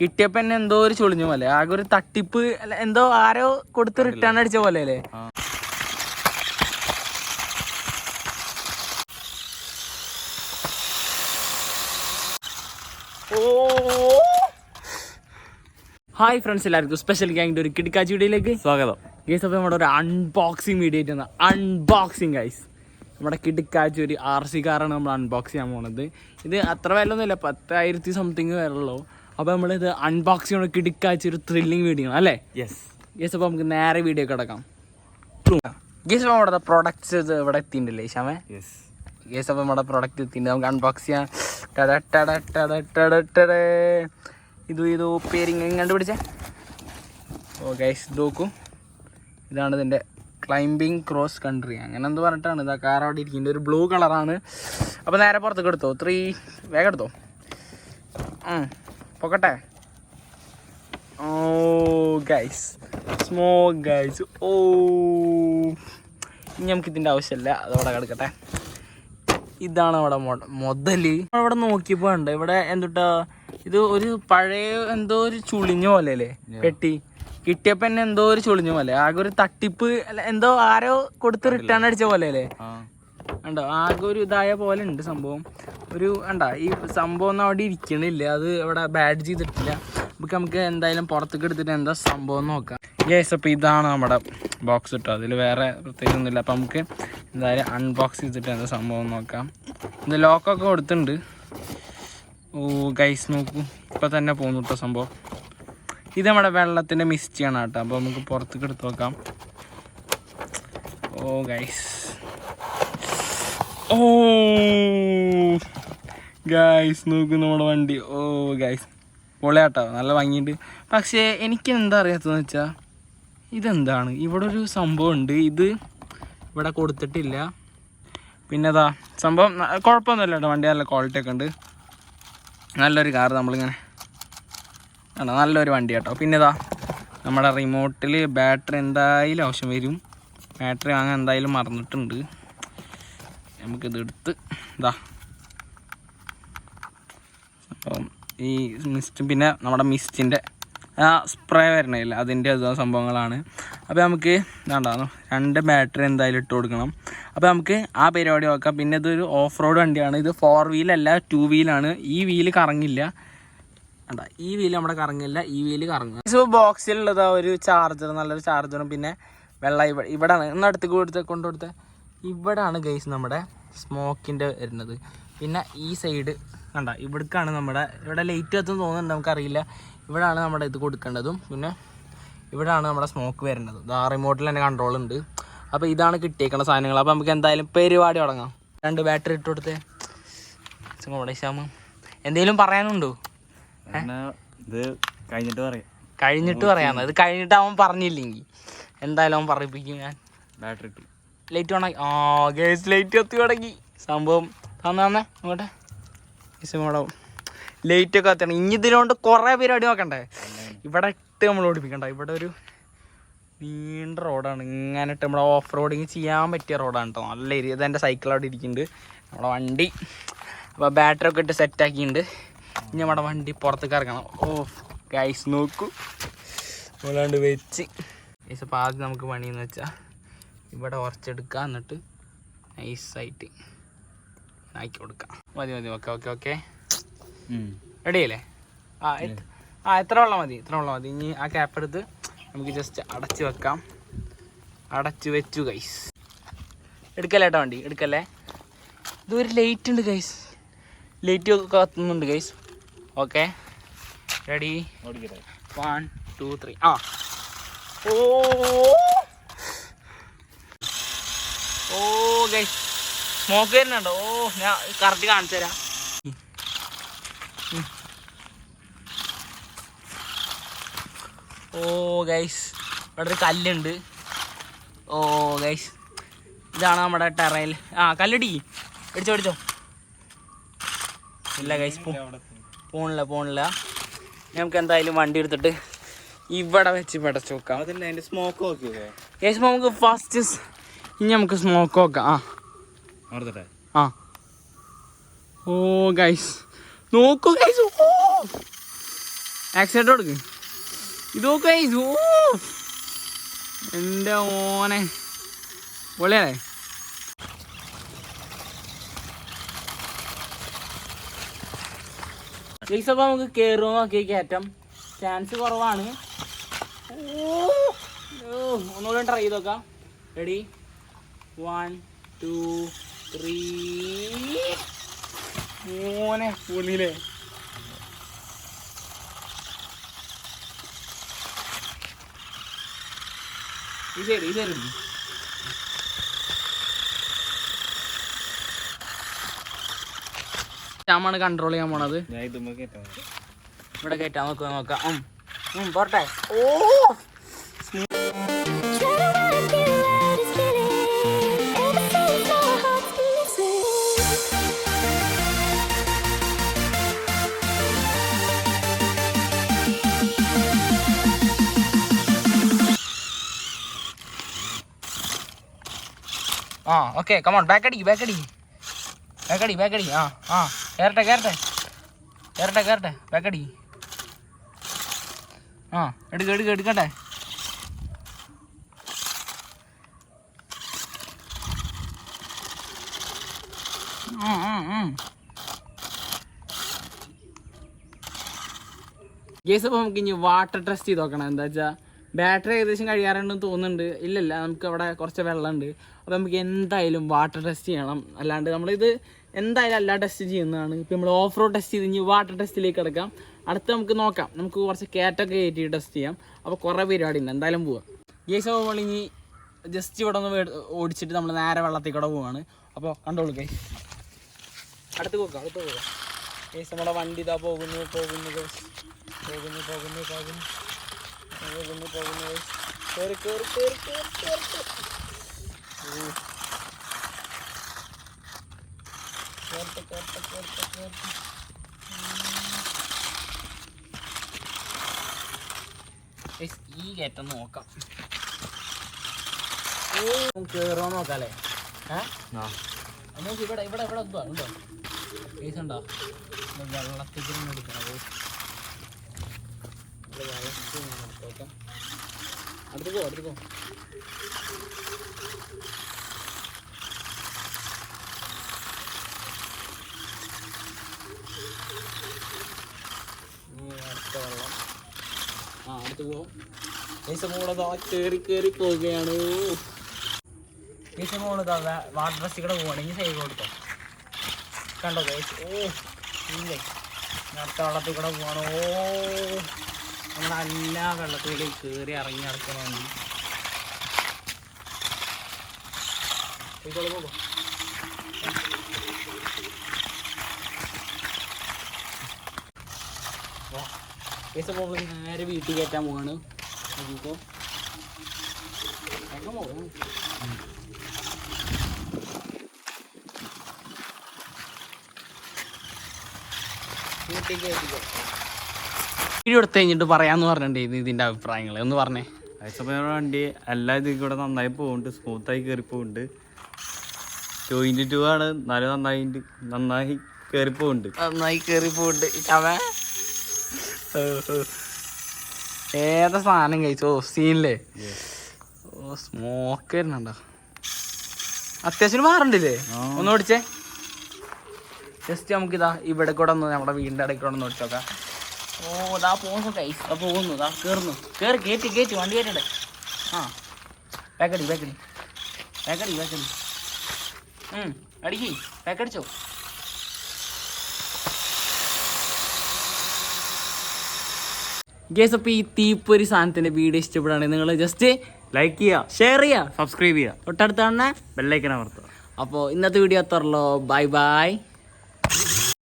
കിട്ടിയപ്പോ എന്നെ എന്തോ ഒരു ചൊളിഞ്ഞ പോലെ. ആകെ ഒരു തട്ടിപ്പ് എന്തോ ആരോ കൊടുത്ത് റിട്ടേൺ അടിച്ച പോലെ അല്ലേ ഹായ് ഫ്രണ്ട്സ് എല്ലാവർക്കും സ്പെഷ്യൽ ഗ്യാങ്ങിന്റെ ഒരു കിടക്കാച്ചി വീഡിയോയിലേക്ക്. സ്വാഗതം. ഗൈസ് അപ്പോൾ നമ്മുടെ ഒരു അൺബോക്സിങ് വീഡിയോ ആയിട്ട് അൺബോക്സിങ് ഗൈസ് നമ്മുടെ കിടക്കാച്ചി ഒരു ആർ സി കാറാണ് നമ്മൾ അൺബോക്സ് ചെയ്യാൻ പോണത്. ഇത് അത്ര വിലൊന്നുമില്ല പത്തായിരത്തി സംതിങ് വിലയുള്ളൂ അപ്പോൾ നമ്മളിത് അൺബോക്സ് ചെയ്യണ കിടിക്കാച്ച ഒരു ത്രില്ലിങ് വീഡിയോ ആണ് അല്ലേ? യെസ് യെസ് അപ്പോൾ നമുക്ക് നേരെ വീഡിയോ കിടക്കാം. ഗസ് അപ്പോൾ നമ്മുടെ പ്രൊഡക്ട്സ് ഇത് ഇവിടെ എത്തിയിട്ടുണ്ടല്ലേ ശ്യാമേ യെസ് അപ്പൊ അപ്പോൾ നമ്മുടെ പ്രൊഡക്റ്റ് എത്തിയിട്ടുണ്ട്. നമുക്ക് അൺബോക്സ് ചെയ്യാം. ടട ടട ടട ടട ടട. ഇത് ഇത് പേരിങ് കണ്ടുപിടിച്ചേ? ഓ ഗൈസ് ഇത് നോക്കൂ. ഇതാണ് ഇതിന്റെ ക്ലൈംബിങ് ക്രോസ് കൺട്രി അങ്ങനെ എന്ത് പറഞ്ഞിട്ടാണ്. ഇതാ കാർ അവിടെ ഇരിക്കുന്നത്. ഒരു ബ്ലൂ കളറാണ് അപ്പോൾ നേരെ പുറത്തേക്ക് എടുത്തോ. ത്രീ വേഗം എടുത്തോ. ഉം. പൊക്കട്ടെ? ഓ ഗൈസ് സ്മോ ഗൈസ് ഓ. ഇനി നമുക്ക് ഇതിന്റെ ആവശ്യമില്ല. അതവിടെ കിടക്കട്ടെ. ഇതാണ് അവിടെ മൊ- മുതൽ. അവിടെ നോക്കിയപ്പോ ഉണ്ട് ഇവിടെ എന്തുട്ടാ? ഇത് ഒരു പഴയ എന്തോ ഒരു ചുളിഞ്ഞ പോലെ അല്ലേ പെട്ടി. കിട്ടിയപ്പോ എന്നെ എന്തോ ഒരു ചുളിഞ്ഞ പോലെ. ആകെ ഒരു തട്ടിപ്പ് എന്തോ ആരോ കൊടുത്ത് റിട്ടേൺ അടിച്ച പോലെ അല്ലേ ആ ഉണ്ടോ ആകെ ഒരു ഇതായ പോലെ ഉണ്ട് സംഭവം. ഒരു കണ്ട? ഈ സംഭവം ഒന്നും അവിടെ ഇരിക്കണില്ല. അത് അവിടെ ബാഡ് ചെയ്തിട്ടില്ല. നമുക്ക് നമുക്ക് എന്തായാലും പുറത്തേക്ക് എടുത്തിട്ട് എന്താ സംഭവം നോക്കാം. യെസ് അപ്പോൾ ഇതാണ് നമ്മുടെ ബോക്സ് കിട്ടുക അതിൽ വേറെ പ്രത്യേകിച്ചൊന്നുമില്ല. അപ്പം നമുക്ക് എന്തായാലും അൺബോക്സ് ചെയ്തിട്ട് എന്താ സംഭവം നോക്കാം. ഇത് ലോക്കൊക്കെ കൊടുത്തിട്ടുണ്ട്. ഓ ഗൈസ് നോക്കൂ. ഇപ്പം തന്നെ പോകുന്നു കേട്ടോ സംഭവം. ഇത് നമ്മുടെ വെള്ളത്തിന്റെ മിസ്റ്റിയാണ് കേട്ടോ. അപ്പോൾ നമുക്ക് പുറത്തേക്ക് എടുത്ത് നോക്കാം. ഓ ഗൈസ് ഓ ഗായ്സ് നോക്കൂ നമ്മുടെ വണ്ടി. ഓ ഗായ്സ് പൊളയാട്ടോ നല്ല ഭംഗിയുണ്ട്. പക്ഷേ എനിക്ക് എന്താ അറിയാത്തതെന്ന് വെച്ചാൽ ഇതെന്താണ്? ഇവിടെ ഒരു സംഭവം ഉണ്ട് ഇത് ഇവിടെ കൊടുത്തിട്ടില്ല. പിന്നെ അതാ സംഭവം കുഴപ്പമൊന്നുമില്ല കേട്ടോ. വണ്ടി നല്ല ക്വാളിറ്റി ഒക്കെ ഉണ്ട്. നല്ലൊരു കാർ നമ്മളിങ്ങനെ ആണോ. നല്ലൊരു വണ്ടി കേട്ടോ. പിന്നെ നമ്മുടെ റിമോട്ടിൽ ബാറ്ററി എന്തായാലും ആവശ്യം വരും. ബാറ്ററി വാങ്ങാൻ എന്തായാലും മറന്നിട്ടുണ്ട്. നമുക്കിത് എടുത്ത് ഇതാ അപ്പം ഈ മിസ്റ്റ് പിന്നെ നമ്മുടെ മിസ്റ്റിന്റെ ആ സ്പ്രേ വരണില്ല അതിന്റെ അത് സംഭവങ്ങളാണ്. അപ്പോൾ നമുക്ക് ഇതാണ്ടാ രണ്ട് ബാറ്ററി എന്തായാലും ഇട്ട് കൊടുക്കണം. അപ്പോൾ നമുക്ക് ആ പരിപാടി നോക്കാം. പിന്നെ ഇതൊരു ഓഫ് റോഡ് വണ്ടിയാണ്. ഇത് ഫോർ വീലല്ല ടു വീലാണ് ഈ വീൽ കറങ്ങില്ല. അതാ ഈ വീൽ നമ്മുടെ കറങ്ങില്ല. ഈ വീൽ കറങ്ങും ഇപ്പോൾ ബോക്സിലുള്ളത് ഒരു ചാർജർ നല്ലൊരു ചാർജറും പിന്നെ വെള്ളം ഇവിടെ ഇവിടെ ഇന്ന് അടുത്തേക്ക് കൊടുത്ത് കൊണ്ടുകൊടുത്ത്. ഇവിടാണ് ഗൈസ് നമ്മുടെ സ്മോക്കിന്റെ വരുന്നത്. പിന്നെ ഈ സൈഡ് കണ്ട ഇവിടേക്കാണ് നമ്മുടെ ഇവിടെ ലൈറ്റ് കത്തും തോന്നുന്നുണ്ട് നമുക്കറിയില്ല. ഇവിടാണ് നമ്മുടെ ഇത് കൊടുക്കേണ്ടതും. പിന്നെ ഇവിടാണ് നമ്മുടെ സ്മോക്ക് വരുന്നത്. ആ റിമോട്ടിൽ തന്നെ കൺട്രോൾ ഉണ്ട്. അപ്പോൾ ഇതാണ് കിട്ടിയേക്കുന്ന സാധനങ്ങൾ. അപ്പോൾ നമുക്ക് എന്തായാലും പരിപാടി തുടങ്ങാം. രണ്ട് ബാറ്ററി ഇട്ട് കൊടുത്തേ. നമ്മുടെ ശ്യാമ. എന്തെങ്കിലും പറയാനുണ്ടോ? ഇത് കഴിഞ്ഞിട്ട് പറയാം. കഴിഞ്ഞിട്ട് പറയാമെന്ന് ഇത് കഴിഞ്ഞിട്ട് അവൻ പറഞ്ഞില്ലെങ്കിൽ. എന്തായാലും അവൻ പറയിപ്പിക്കും ഞാൻ. ബാറ്ററി ഇട്ടു. ലൈറ്റ് ഓണാക്കി ആ ഗേസ് ലൈറ്റ് കത്തി തുടങ്ങി. സംഭവം തന്നെ തന്നെ. അങ്ങോട്ടെ ഇവിടെ ലൈറ്റ് ഒക്കെ കത്തണം ഇനി ഇതിനോണ്ട് കുറേ പരിപാടി നോക്കണ്ടേ? ഇവിടെ ഇട്ട് നമ്മൾ ഓടിപ്പിക്കണ്ട. ഇവിടെ ഒരു നീണ്ട റോഡാണ്. ഇങ്ങനെ ഇട്ട് നമ്മുടെ ഓഫ് റോഡിങ് ചെയ്യാൻ പറ്റിയ റോഡാണ് കേട്ടോ നല്ല ഏരിയ. എന്റെ സൈക്കിൾ അവിടെ ഇരിക്കുന്നുണ്ട്. നമ്മുടെ വണ്ടി. അപ്പോൾ ബാറ്ററി ഒക്കെ ഇട്ട് സെറ്റ് ആക്കിയിട്ടുണ്ട്. ഇനി നമ്മുടെ വണ്ടി പുറത്തേക്ക് ഇറങ്ങണം. ഓ ഗൈസ് നോക്കൂ. അതുകൊണ്ട് വെച്ച്. ഗൈസ് അപ്പോൾ ആദ്യം നമുക്ക് പണിയെന്ന് വെച്ചാൽ ഇവിടെ ഉറച്ചെടുക്കുക എന്നിട്ട് നൈസായിട്ട് ആക്കി കൊടുക്കാം. മതി മതി ഓക്കെ ഓക്കെ ഓക്കെ. റെഡി അല്ലേ? ആ ആ എത്ര വെള്ളം മതി എത്ര വെള്ളം മതി. ഇനി ആ ക്യാപ്പ് എടുത്ത് നമുക്ക് ജസ്റ്റ് അടച്ച് വെക്കാം. അടച്ച് വെച്ചു ഗൈസ് എടുക്കല്ലേ ഏട്ടാ വണ്ടി? എടുക്കല്ലേ? ഇതൊരു ലൈറ്റ് ഉണ്ട് guys light കത്തുന്നുണ്ട് guys okay. Ready one two three ആ. ഓ ഓ സ്മോക്ക് വരുന്നുണ്ടോ ഓ ഞാൻ കറക്റ്റ് കാണിച്ചു തരാം. ഓ ഗൈസ് ഇവിടെ ഒരു കല്ലുണ്ട്. ഓ ഗൈസ് ഇതാണ് നമ്മുടെ ടെറയിൽ ആ കല്ലടി. അടിച്ചോ അടിച്ചോ ഇല്ല ഗൈസ് പോണില്ല പോണില്ല. നമുക്ക് എന്തായാലും വണ്ടി എടുത്തിട്ട് ഇവിടെ വെച്ച് പടച്ചു നോക്കാം ഗൈസ് നമുക്ക് ഫസ്റ്റ് ഇനി നമുക്ക് സ്മോക്ക് നോക്കാം. ആ. ആ. ഓ, ഗൈസ് നോക്കൂ ഗൈസ് ഓ. ആക്സിഡന്റ് കൊടുക്ക്. ഇത് ഗൈസ് ഓ. എന്റെ ഓനെ പൊളിയല്ലേ ഗൈസ് അപ്പോൾ നമുക്ക് കയറുമോ നോക്കി കയറ്റം. ചാൻസ് കുറവാണ്. ഓ, ഒന്നുകൂടെ ട്രൈ ചെയ്ത് നോക്കാം. റെഡി വൺ ടു ത്രീ മോനെ പൊളിയില്ലേ ഈ സൈഡ് ഈ സൈഡ് എടുക്ക്. കൺട്രോൾ ചെയ്യാൻ പോണത്. ഇവിടെ കയറ്റാൻ നോക്കുക നോക്കാം. പോട്ടെ ഓ! ആ ഓക്കെ കമോൺ ബാക്ക് അടി ബാക്ക് അടി. ബാക്ക് അടി ബാക്ക് അടി. ആ ആ കയറട്ടെ കയറട്ടെ കയറട്ടെ കയറട്ടെ ബാക്ക് അടി. ആ എടുക്ക എടുക്ക എടുക്കട്ടെ. ഗേസ് അപ്പോൾ നമുക്ക് ഇനി വാട്ടർ ടെസ്റ്റ് ചെയ്ത് നോക്കണം. എന്താ വെച്ചാൽ ബാറ്ററി ഏകദേശം കഴിയാറുണ്ടെന്ന് തോന്നുന്നുണ്ട്. ഇല്ലല്ല നമുക്ക് അവിടെ കുറച്ച് വെള്ളമുണ്ട്. അപ്പോൾ നമുക്ക് എന്തായാലും വാട്ടർ ടെസ്റ്റ് ചെയ്യണം. അല്ലാണ്ട് നമ്മളിത് എന്തായാലും അല്ല ടെസ്റ്റ് ചെയ്യുന്നതാണ്. ഇപ്പോൾ നമ്മൾ ഓഫ് റോഡ് ടെസ്റ്റ് ചെയ്ത് ഇനി വാട്ടർ ടെസ്റ്റിലേക്ക് കിടക്കാം. അടുത്ത് നമുക്ക് നോക്കാം. നമുക്ക് കുറച്ച് കാറ്റൊക്കെ കയറ്റി ടെസ്റ്റ് ചെയ്യാം. അപ്പോൾ കുറേ പരിപാടി ഉണ്ട്. എന്തായാലും പോവാം. ഗേസ് അപ്പോൾ ഇനി ജസ്റ്റ് ഇവിടെ ഒന്ന് ഓടിച്ചിട്ട് നമ്മൾ നേരെ വെള്ളത്തിൽ കൂടെ പോവാണ്. അപ്പോൾ കണ്ടോളൂ കൈ അടുത്ത് പോക്കാം അടുത്ത് പോകാം. ഗേസ് നമ്മുടെ വണ്ടി ഇതാ പോകുന്നു പോകുന്നു. പോകുന്നു പോകുന്നു പോകുന്നു. ഈ കയറ്റം നോക്കാം കേറോ നോക്കാല്ലേ നമുക്ക് ഇവിടെ ഇവിടെ ഇവിടെ എന്തോ ഉണ്ടോ കേസ് ഉണ്ടോ? വെള്ളത്തിൽ എടുക്കണം guys. വളർത്തി നോക്കാം അടുത്ത് പോ അടുത്ത് പോ അടുത്ത വെള്ളം ആ അടുത്ത് പോ കേസ് കൂടെ കയറി കയറി പോവുകയാണ് കേസ് മോൾ വാട്ടർ ബസ്സിൽ കൂടെ പോവാണെങ്കിൽ സൈഡ് കൊടുത്തോ കണ്ടോ ഓ ഇല്ലേ അടുത്ത വെള്ളത്തിൽ കൂടെ പോവാണ് ഓ നമ്മളെല്ലാ വെള്ളത്തിലേക്ക് കയറി ഇറങ്ങി നടക്കണമെങ്കിൽ നേരെ വീട്ടിൽ കയറ്റാൻ പോവാണ്. നോക്കിക്കോ. വേഗം പോകാം വീഡിയോ എടുത്ത് കഴിഞ്ഞിട്ട് പറയാന്ന് പറഞ്ഞിട്ടുണ്ടായിരുന്നു ഇതിന്റെ അഭിപ്രായങ്ങൾ ഒന്ന് പറഞ്ഞേ. വണ്ടി എല്ലാ ഇതിൽ കൂടെ നന്നായി പോകുന്നുണ്ട് സ്മൂത്തായി കയറി പോകുന്നുണ്ട് ജോയിന്റ് ടു ആണ് നല്ല നന്നായി നന്നായി കയറി പോകുന്നുണ്ട് നന്നായി കയറി പോകുന്നുണ്ട് അവൻ ഏതാ സാധനം കഴിച്ചോ? സീനില്ലേ ഓ സ്മോക്ക് വരുന്നുണ്ടോ? അത്യാവശ്യം മാറണ്ടില്ലേ ഒന്ന് ഓടിച്ചേ. ജസ്റ്റ് നമുക്കിതാ ഇവിടെ കൂടെ ഒന്ന് നമ്മുടെ വീടിന്റെ ഇടയ്ക്ക് കൂടെ ഒന്ന് ഓടിച്ചോക്കാം. ഓ ഇതാ പോകുന്നു കൈസ് ഇതാ പോകുന്നു. ഇതാ കയറുന്നു കയറി കയറ്റി കയറ്റി വണ്ടി കയറ്റണ്ടേ? ആ. പാക്കടി പാക്കടി പാക്കടി പാക്കടി അടിക്ക്. ബാക്കടിച്ചോ ഗേസ് അപ്പോൾ ഈ തീപ്പൊരി സാധനത്തിന്റെ വീഡിയോ ഇഷ്ടപ്പെടുകയാണെങ്കിൽ നിങ്ങൾ ജസ്റ്റ് ലൈക്ക് ചെയ്യുക ഷെയർ ചെയ്യുക സബ്സ്ക്രൈബ് ചെയ്യുക. തൊട്ടടുത്ത് തന്നെ ബെല്ലൈക്കൻ അമർത്തുക. അപ്പോൾ ഇന്നത്തെ വീഡിയോ എത്തറല്ലോ ബൈ ബൈ